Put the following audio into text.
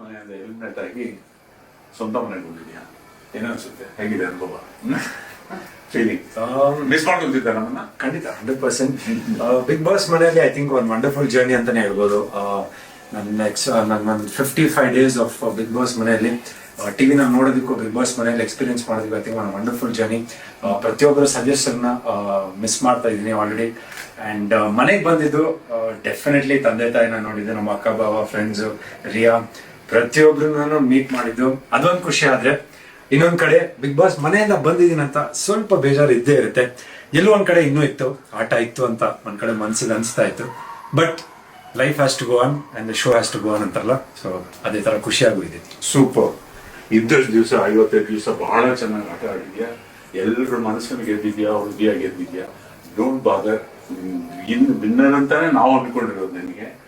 ಮನೆಯಿಂದ ಎಲಿಮಿನೇಟ್ ಆಗಿ ಸ್ವಂತ ಮನೆಗೆ ಬಂದಿದ್ಯಾ? ಏನೋ ಅನ್ಸುತ್ತೆ ಹೇಗಿದೆ ಅನುಭವ? ಫೀಲಿಂಗ್? ಮಿಸ್ ಮಾಡ್ಕೊಳ್ತಿದ್ದೆ ನಮ್ಮನ್ನ? ಖಂಡಿತ ಹಂಡ್ರೆಡ್ ಪರ್ಸೆಂಟ್ ಬಿಗ್ ಬಾಸ್ ಮನೆಯಲ್ಲಿ ಐ ಥಿಂಕ್ ಒಂದು ವಂಡರ್ಫುಲ್ ಜರ್ನಿ ಅಂತಾನೆ ಹೇಳ್ಬೋದು. ನನ್ನ ನೆಕ್ಸ್ಟ್ ನನ್ನ ಒಂದು fifty five days of Bigg Boss ಮನೆಯಲ್ಲಿ ಟಿವಿ ನಾವು ನೋಡೋದಕ್ಕೂ ಬಿಗ್ ಬಾಸ್ ಮನೆಯಲ್ಲಿ ಎಕ್ಸ್ಪೀರಿಯನ್ಸ್ ಮಾಡೋದಕ್ಕೂ ಐ ಥಿಂಕ್ ಒಂದು ವಂಡರ್ಫುಲ್ ಜರ್ನಿ ಪ್ರತಿಯೊಬ್ಬರ ಸಜೆಷನ್ನ ಮಿಸ್ ಮಾಡ್ತಾ ಇದ್ದೀನಿ ಆಲ್ರೆಡಿ ಆ್ಯಂಡ್ ಮನೆಗೆ ಬಂದಿದ್ದು ಡೆಫಿನೆಟ್ಲಿ ತಂದೆ ತಾಯಿನ ನೋಡಿದ್ದೆ ನಮ್ಮ ಅಕ್ಕ ಬಾಬಾ ಫ್ರೆಂಡ್ಸು ರಿಯಾ. ಪ್ರತಿಯೊಬ್ಬರನ್ನು ಮೀಟ್ ಮಾಡಿದ್ದು. ಅದೊಂದು ಖುಷಿ ಆದ್ರೆ, ಇನ್ನೊಂದ್ ಕಡೆ ಬಿಗ್ ಬಾಸ್ ಮನೆಯಿಂದ ಬಂದಿದ್ದೀನಿ ಅಂತ ಸ್ವಲ್ಪ ಬೇಜಾರು ಇದ್ದೇ ಇರುತ್ತೆ. ಎಲ್ಲೋ ಒಂದ್ ಕಡೆ ಇನ್ನೂ ಇತ್ತು, ಆಟ ಇತ್ತು ಅಂತ ಒಂದ್ ಕಡೆ ಮನ್ಸಿಗೆ ಅನ್ಸ್ತಾ ಇತ್ತು. But life has to go on and show has to go on ಅಂತಾರಲ್ಲ ಸೊ ಅದೇ ತರ ಖುಷಿಯಾಗೂ ಇದೆ ಸೂಪರ್ ಇದ್ದಷ್ಟು ದಿವಸ, ಐವತ್ತೈದು ದಿವಸ ಬಹಳ ಚೆನ್ನಾಗಿ ಆಟ ಆಡಿದ್ಯಾ? ಎಲ್ಲರ ಮನಸ್ಸನ್ನು ಗೆದ್ದಿದ್ಯಾ? ಹುಡುಗಿಯಾಗಿ ಗೆದ್ದಿದ್ಯಾ? ಡೋಂಟ್ ಬಾದರ್ ಇನ್ನು ಅಂತಾನೆ ನಾವು ಅಂದ್ಕೊಂಡಿರೋದು ನಿನಗೆ